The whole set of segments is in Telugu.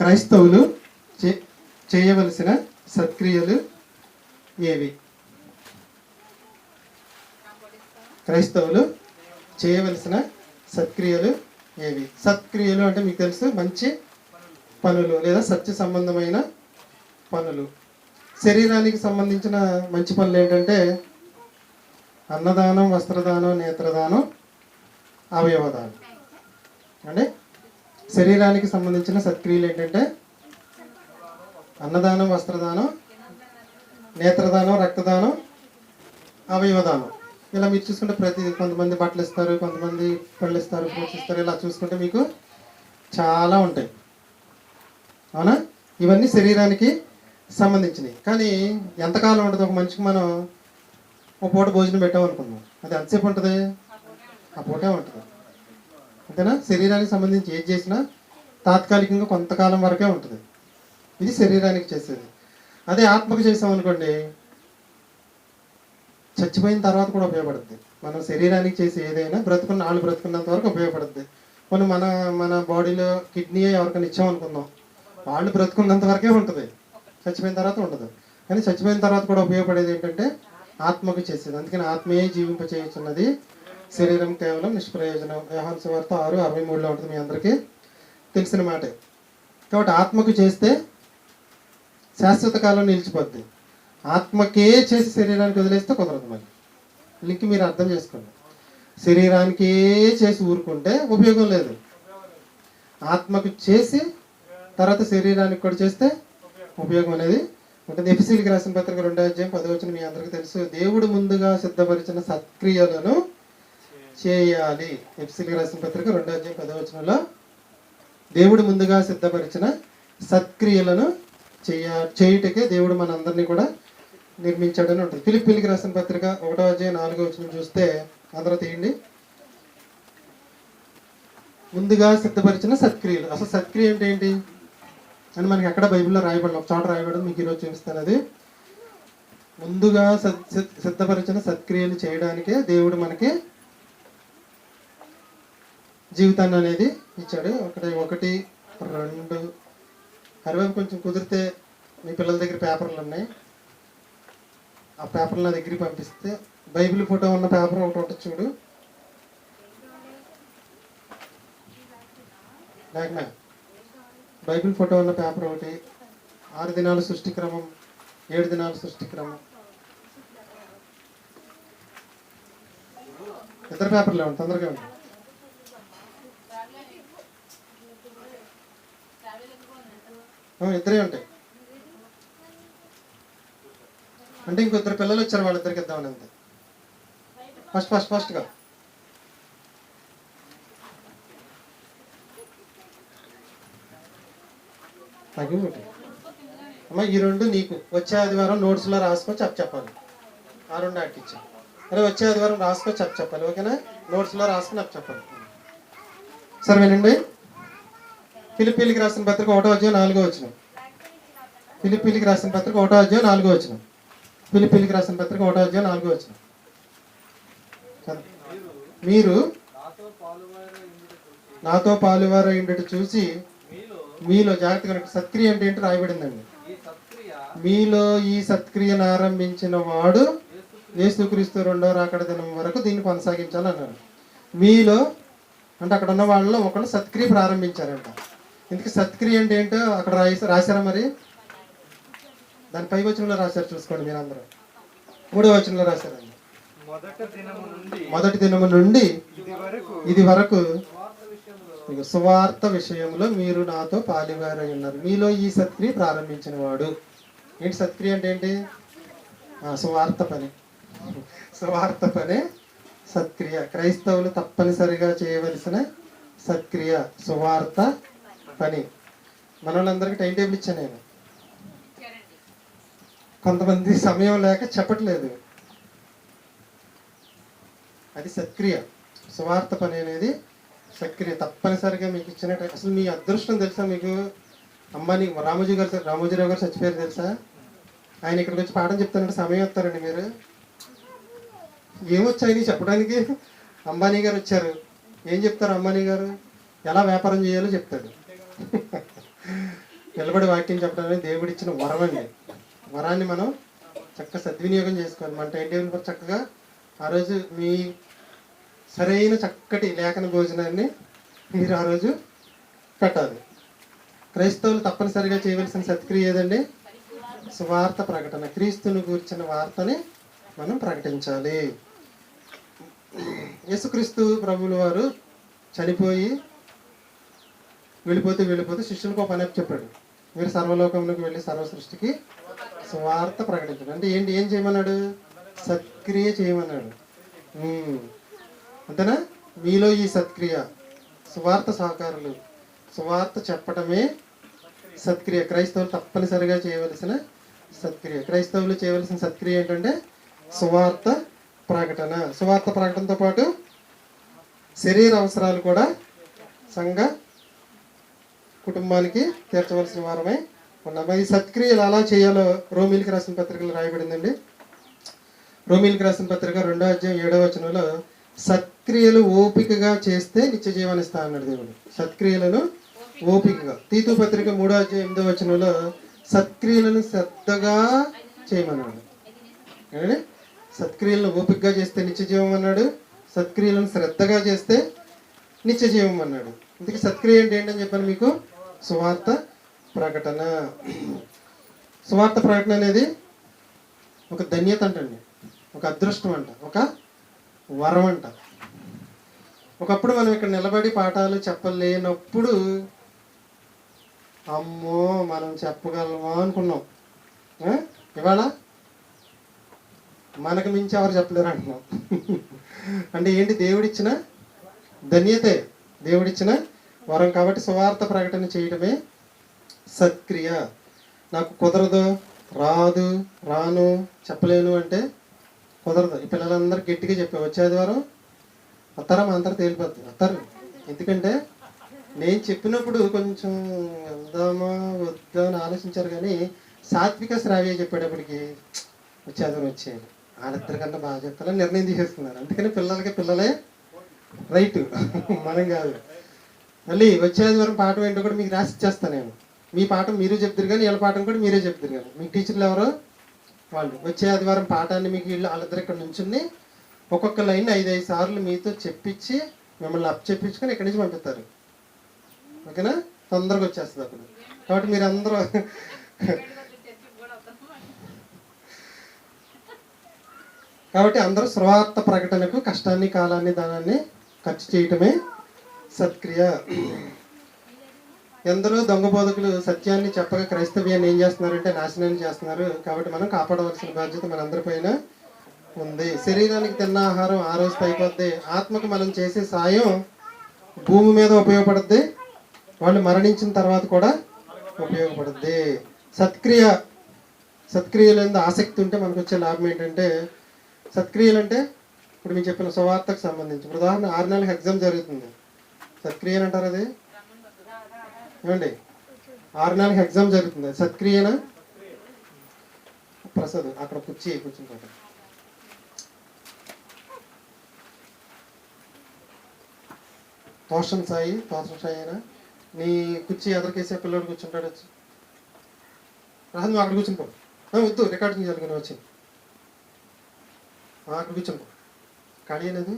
క్రైస్తవులు చే చేయవలసిన సత్క్రియలు ఏవి? క్రైస్తవులు చేయవలసిన సత్క్రియలు ఏవి? సత్క్రియలు అంటే మీకు తెలుసు మంచి పనులు లేదా సత్య సంబంధమైన పనులు. శరీరానికి సంబంధించిన మంచి పనులు ఏంటంటే అన్నదానం వస్త్రదానం నేత్రదానం అవయవదానం. అంటే శరీరానికి సంబంధించిన సత్క్రియలు ఏంటంటే? అన్నదానం వస్త్రదానం నేత్రదానం రక్తదానం అవయవదానం. ఇలా మీరు చూసుకుంటే ప్రతి కొంతమంది బట్టలు ఇస్తారు కొంతమంది పళ్ళు ఇస్తారు ఫ్రూట్స్ ఇస్తారు ఇలా చూసుకుంటే మీకు చాలా ఉంటాయి. అవునా? ఇవన్నీ శరీరానికి సంబంధించినవి. కానీ ఎంతకాలం ఉంటుంది? ఒక మనిషికి మనం ఒక పూట భోజనం పెట్టామనుకుందాం. అది ఎంతసేపు ఉంటుంది? ఆ పూటే ఉంటుంది. అంతేనా శరీరానికి సంబంధించి ఏది చేసినా తాత్కాలికంగా కొంతకాలం వరకే ఉంటుంది. ఇది శరీరానికి చేసేది. అదే ఆత్మకు చేసామనుకోండి చచ్చిపోయిన తర్వాత కూడా ఉపయోగపడుద్ది. మనం శరీరానికి చేసే ఏదైనా బ్రతుకున్న వాళ్ళు బ్రతుకున్నంత వరకు ఉపయోగపడుద్ది. మనం మన మన బాడీలో కిడ్నీ ఎవరికైనా ఇచ్చామనుకుందాం వాళ్ళు బ్రతుకున్నంత వరకే ఉంటుంది. చచ్చిపోయిన తర్వాత ఉండదు. కానీ చచ్చిపోయిన తర్వాత కూడా ఉపయోగపడేది ఏంటంటే ఆత్మకు చేసేది. అందుకని ఆత్మయే జీవింప చేయుచున్నది శరీరం కేవలం నిష్ప్రయోజనం. వ్యవహాన్ వార్త ఆరు అరవై మూడులో ఉంటుంది మీ అందరికీ. తెలిసిన మాటే. కాబట్టి ఆత్మకు చేస్తే శాశ్వత కాలం నిలిచిపోద్ది. ఆత్మకే చేసి శరీరానికి వదిలేస్తే కుదరదు మరి లింక్ మీరు అర్థం చేసుకోండి. శరీరానికే చేసి ఊరుకుంటే ఉపయోగం లేదు. ఆత్మకు చేసి తర్వాత శరీరానికి కూడా చేస్తే ఉపయోగం అనేది ఉంటుంది ఎఫ్సీలకి రాసిన పత్రిక రెండో అధ్యాయం పదవచనం మీ అందరికీ తెలుసు. దేవుడు ముందుగా సిద్ధపరిచిన సత్క్రియలను చేయాలి. ఎఫ్సిలి రాసిన పత్రిక రెండో అధ్యాయం పదవచనంలో దేవుడు ముందుగా సిద్ధపరిచిన సత్క్రియలను చేయ చేయుటకే దేవుడు మనందరినీ కూడా నిర్మించాడని ఉంటుంది. పిలిపిలికి రాసిన పత్రిక ఒకటో అధ్యాయం నాలుగో వచ్చిన చూస్తే అందరూ తీయండి. ముందుగా సిద్ధపరిచిన సత్క్రియలు. అసలు సత్క్రియ అంటే ఏంటి? అని మనకి ఎక్కడ బైబిల్లో రాయబడి ఒక చోట రాయబడి మీకు ఈరోజు చూపిస్తాను అది. ముందుగా సిద్ధపరిచిన సత్క్రియలు చేయడానికే దేవుడు మనకి జీవితాన్ని అనేది ఇచ్చాడు. ఒకటి ఒకటి రెండు హరిబాబు కొంచెం కుదిరితే మీ పిల్లల దగ్గర పేపర్లు ఉన్నాయి. ఆ పేపర్లు నా దగ్గరికి పంపిస్తే బైబిల్ ఫోటో ఉన్న పేపర్ ఒకటి ఒకటి చూడు. లేకనా? బైబిల్ ఫోటో ఉన్న పేపర్ ఒకటి. ఆరు దినాల సృష్టి క్రమం ఏడు దినాల సృష్టి క్రమం. ఇద్దరు పేపర్లు ఏమన్నా? తొందరగా ఉంటాయి ఇద్దరే ఉంటాయి. అంటే ఇంకో ఇద్దరు పిల్లలు వచ్చారు వాళ్ళిద్దరికి ఇద్దామని అంతే. ఫస్ట్ ఫస్ట్ ఫస్ట్గా నాకు అమ్మ ఈ రెండు నీకు. వచ్చే ఆదివారం నోట్స్లో రాసుకొని చెప్ప చెప్పాలి. ఆ రెండు అట్టించా అరే వచ్చే ఆదివారం రాసుకో చెప్ప చెప్పాలి. ఓకేనా? నోట్స్లో రాసుకొని చెప్పాలి. సరే వినండి ఫిలిపీలికి రాసిన పత్రిక ఒకటో అధ్యాయం నాలుగో వచ్చిన ఫిలిపీలికి రాసిన పత్రిక ఒకటో అధ్యాయం నాలుగో వచ్చిన ఫిలిపీలికి రాసిన పత్రిక ఒకటో అధ్యాయం నాలుగో వచ్చిన మీరు నాతో పాలువారు ఏంటంటే చూసి మీలో జాగ్రత్తగా సత్క్రియ అంటే ఏంటి రాయబడిందండి. మీలో ఈ సత్క్రియను ఆరంభించిన వాడు యేసుక్రీస్తు రెండో రాకడ దినం వరకు దీన్ని కొనసాగించాలన్నారు మీలో అంటే అక్కడ ఉన్న వాళ్ళలో ఒకళ్ళు సత్క్రియ ప్రారంభించారంట. ఇందుకు సత్క్రియ అంటే ఏంటో అక్కడ రాసి రాశారా మరి? దాని పై వచనంలో రాశారు చూసుకోండి మీరు అందరూ మూడో వచనంలో రాశారండి. మొదటి దినము నుండి ఇది వరకు సువార్త విషయంలో మీరు నాతో పాలివారై ఉన్నారు. మీలో ఈ సత్క్రియ ప్రారంభించిన వాడు ఏంటి సత్క్రియ అంటే ఏంటి? సువార్త పని. సువార్త పనే సత్క్రియ. క్రైస్తవులు తప్పనిసరిగా చేయవలసిన సత్క్రియ సువార్త పని. మన వాళ్ళందరికీ టైం టేబుల్ ఇచ్చాను నేను? కొంతమంది సమయం లేక చెప్పట్లేదు. అది సత్క్రియ. సువార్త పని అనేది సక్రియ తప్పనిసరిగా మీకు ఇచ్చిన అసలు మీ అదృష్టం తెలుసా మీకు? అమ్మాని రామోజీ గారు రామోజీరావు గారు చచ్చిపోయారు తెలుసా? ఆయన ఇక్కడికి వచ్చి పాఠం చెప్తానంటే సమయం వస్తారండి మీరు. ఏమొచ్చాయని చెప్పడానికి అంబానీ గారు వచ్చారు. ఏం చెప్తారు అంబానీ గారు? ఎలా వ్యాపారం చేయాలో చెప్తాడు. నిలబడి వాక్యం చెప్పడం అనేది దేవుడు ఇచ్చిన వరం అండి వరాన్ని మనం చక్కగా సద్వినియోగం చేసుకోవాలి. మన టైం టేబుల్ కూడా చక్కగా ఆ రోజు మీ సరైన చక్కటి లేఖన భోజనాన్ని మీరు ఆ రోజు పెట్టాలి. క్రైస్తవులు తప్పనిసరిగా చేయవలసిన సత్క్రియ ఏదండి? సువార్త ప్రకటన. క్రీస్తుని గూర్చిన వార్తని మనం ప్రకటించాలి. యేసుక్రీస్తు ప్రభువుల వారు చనిపోయి వెళ్ళిపోతే వెళ్ళిపోతే శిష్యులకు ఒక పని చెప్పాడు. మీరు సర్వలోకంలోకి వెళ్ళి సర్వ సృష్టికి స్వార్థ ప్రకటించండి. అంటే ఏంటి? ఏం చేయమన్నాడు? సత్క్రియ చేయమన్నాడు. అంతేనా? మీలో ఈ సత్క్రియ సువార్త సహకారులు సువార్త చెప్పటమే సత్క్రియ. క్రైస్తవులు తప్పనిసరిగా చేయవలసిన సత్క్రియ. క్రైస్తవులు చేయవలసిన సత్క్రియ ఏంటంటే సువార్త ప్రకటన. సువార్త ప్రకటనతో పాటు శరీర అవసరాలు కూడా సంఘ కుటుంబానికి తీర్చవలసిన వారమై ఉన్నాము ఈ సత్క్రియలు అలా చేయాలో రోమిల్కి రాసిన పత్రికలు రాయబడిందండి. రోమిల్కి రాసిన పత్రిక రెండో అధ్యాయం ఏడో వచనంలో సత్క్రియలు ఓపికగా చేస్తే నిత్య జీవాన్ని ఇస్తా అన్నాడు దేవుడు. సత్క్రియలను ఓపికగా. తీతు పత్రిక మూడో అధ్యాయం ఎనిమిదో వచనంలో సత్క్రియలను శ్రద్ధగా చేయమన్నాడు. సత్క్రియలను ఓపికగా చేస్తే నిత్య జీవం అన్నాడు. సత్క్రియలను శ్రద్ధగా చేస్తే నిత్య జీవం అన్నాడు. ఇందుకు సత్క్రియ అంటే ఏంటని చెప్పాను మీకు? సువార్త ప్రకటన. సువార్త ప్రకటన అనేది ఒక ధన్యత అంటండి. ఒక అదృష్టం అంట. ఒక వరం అంట. ఒకప్పుడు మనం ఇక్కడ నిలబడి పాఠాలు చెప్పలేనప్పుడు అమ్మో మనం చెప్పగలమా అనుకున్నాం. ఇవాళ మనకు మించి ఎవరు చెప్పలేరు అంటున్నాం. అంటే ఏంటి? దేవుడిచ్చిన ధన్యతే. దేవుడిచ్చిన వరం కాబట్టి సువార్త ప్రకటన చేయడమే సత్క్రియ నాకు కుదరదు రాదు రాను చెప్పలేను అంటే కుదరదు. ఈ పిల్లలందరూ గట్టిగా చెప్పే వచ్చే ఆదివారం అత్తరం అందరు తేలిపోతుంది అత్తరు ఎందుకంటే నేను చెప్పినప్పుడు కొంచెం వెళ్దామా వద్దా అని ఆలోచించారు కానీ సాత్విక శ్రావ్య చెప్పేటప్పటికి వచ్చే ఆదివారం వచ్చేయాలి. వాళ్ళిద్దరికన్నా బాగా చెప్తారని నిర్ణయం తీసేస్తున్నారు అందుకని పిల్లలకి పిల్లలే రైట్. మనం కాదు. మళ్ళీ వచ్చే ఆదివారం పాఠం ఏంటో కూడా మీకు రాసి ఇచ్చేస్తాను నేను. మీ పాఠం మీరు చెప్తారు కానీ వీళ్ళ పాఠం కూడా మీరే చెప్తారు కానీ మీ టీచర్లు ఎవరు వాళ్ళు. వచ్చే ఆదివారం పాఠాన్ని మీకు వీళ్ళు వాళ్ళిద్దరు ఇక్కడ నుంచుని ఒక్కొక్క లైన్ ఐదు ఐదు సార్లు మీతో చెప్పించి మిమ్మల్ని అప్ చెప్పించుకొని ఇక్కడి నుంచి పంపిస్తారు. ఓకేనా? తొందరగా వచ్చేస్తుంది అప్పుడు. కాబట్టి మీరు అందరూ కాబట్టి అందరూ స్వార్థ ప్రకటనకు కష్టాన్ని కాలాన్ని దానాన్ని ఖర్చు చేయటమే సత్క్రియ. ఎందరో దొంగ బోధకులు సత్యాన్ని చెప్పక క్రైస్తవ్యాన్ని ఏం చేస్తున్నారంటే నాశనాన్ని చేస్తున్నారు కాబట్టి మనం కాపాడవలసిన బాధ్యత మనందరిపైన ఉంది. శరీరానికి తిన్న ఆహారం ఆ రోజు అయిపోద్ది. ఆత్మకు మనం చేసే సాయం భూమి మీద ఉపయోగపడుద్ది. వాళ్ళు మరణించిన తర్వాత కూడా ఉపయోగపడుద్ది. సత్క్రియ సత్క్రియలు మీద ఆసక్తి ఉంటే మనకు వచ్చే లాభం ఏంటంటే సత్క్రియలు అంటే ఇప్పుడు మీకు చెప్పిన సువార్తకు సంబంధించి. ఉదాహరణ ఆరు నెలలకు ఎగ్జామ్ జరుగుతుంది. సత్క్రియన అంటారు అది? ఏమండి? ఆరు నెలలకు ఎగ్జామ్ జరుగుతుంది. సత్క్రియనా ప్రసాద్ అక్కడ కుర్చీ కూర్చుంటాడు తోషం సాయి తోషం సాయి అయినా? నీ కుర్చీ ఎదరికేసే పిల్లడు కూర్చుంటాడు వచ్చి. రాదు నువ్వు అక్కడ కూర్చుని వద్దు రికార్డింగ్ జరుగుని వచ్చి. అక్కడ కూర్చుని పో ఖాళీ అనేది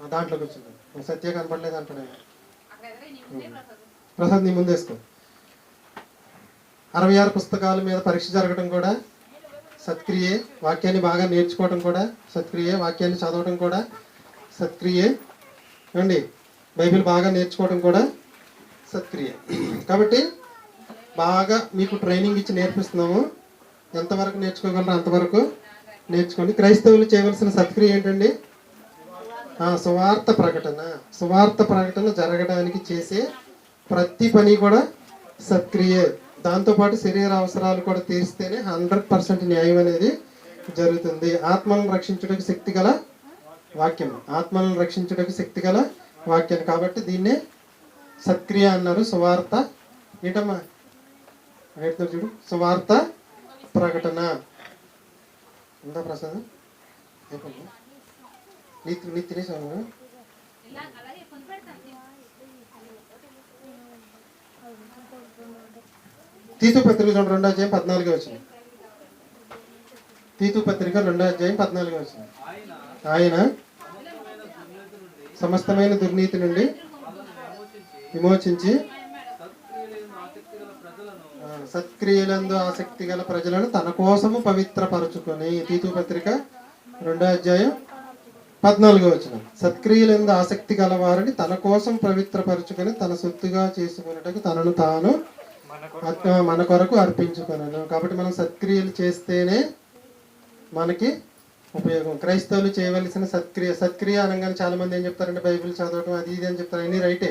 దాంట్లో కూర్చుంటాడు సత్య కనపడలేదు అంటాడు. ప్రసాద్. నీ ముందు వేసుకో. అరవై ఆరు పుస్తకాల మీద పరీక్ష జరగడం కూడా సత్క్రియే వాక్యాన్ని బాగా నేర్చుకోవడం కూడా సత్క్రియే వాక్యాన్ని చదవడం కూడా సత్క్రియే. ఏమండి? బైబిల్ బాగా నేర్చుకోవడం కూడా సత్క్రియ. కాబట్టి బాగా మీకు ట్రైనింగ్ ఇచ్చి నేర్పిస్తున్నాము. ఎంతవరకు నేర్చుకోగలరో అంతవరకు నేర్చుకోండి. క్రైస్తవులు చేయవలసిన సత్క్రియ ఏంటండి? సువార్త ప్రకటన. సువార్త ప్రకటన జరగడానికి చేసే ప్రతి పని కూడా సక్రియే దాంతోపాటు శరీర అవసరాలు కూడా తీరిస్తేనే హండ్రెడ్ పర్సెంట్ న్యాయం అనేది జరుగుతుంది. ఆత్మలను రక్షించడానికి శక్తి గల వాక్యం. ఆత్మలను రక్షించడానికి శక్తి గల వాక్యం. కాబట్టి దీన్నే సత్క్రియ అన్నారు సువార్త. ఏటమ్మా? చూడు. సువార్త ప్రకటన. ఉందా ప్రసాదం? అయిపోయింది? నీ తినేసాను తీతు పత్రిక చూడండి రెండో అధ్యాయం పద్నాలుగు వచ్చిన తీతు పత్రిక రెండో అధ్యాయం పద్నాలుగు వచ్చిన ఆయన సమస్తమైన దుర్నీతి నుండి విమోచించి సత్క్రియలందు ఆసక్తి గల ప్రజలను తన కోసము పవిత్రపరచుకొని తీతు పత్రిక రెండో అధ్యాయం పద్నాలుగో వచ్చిన సత్క్రియలందు ఆసక్తి గల వారిని తన కోసం పవిత్రపరచుకొని తన సొత్తుగా చేసుకున్నటకు తనను తాను మన మన కొరకు అర్పించుకున్నాను కాబట్టి మనం సత్క్రియలు చేస్తేనే మనకి ఉపయోగం. క్రైస్తవులు చేయవలసిన సత్క్రియ సత్క్రియ అనగానే చాలా మంది ఏం చెప్తారంటే బైబిల్ చదవటం అది ఇది అని చెప్తారు. అన్ని రైటే.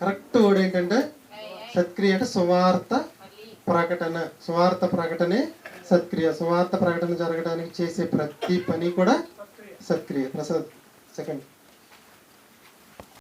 కరెక్ట్ వర్డ్ ఏంటంటే సత్క్రియ అంటే సువార్త ప్రకటన. సువార్త ప్రకటనే సత్క్రియ. సువార్త ప్రకటన జరగడానికి చేసే ప్రతి పని కూడా సత్క్రియ ప్రసాద్ సెకండ్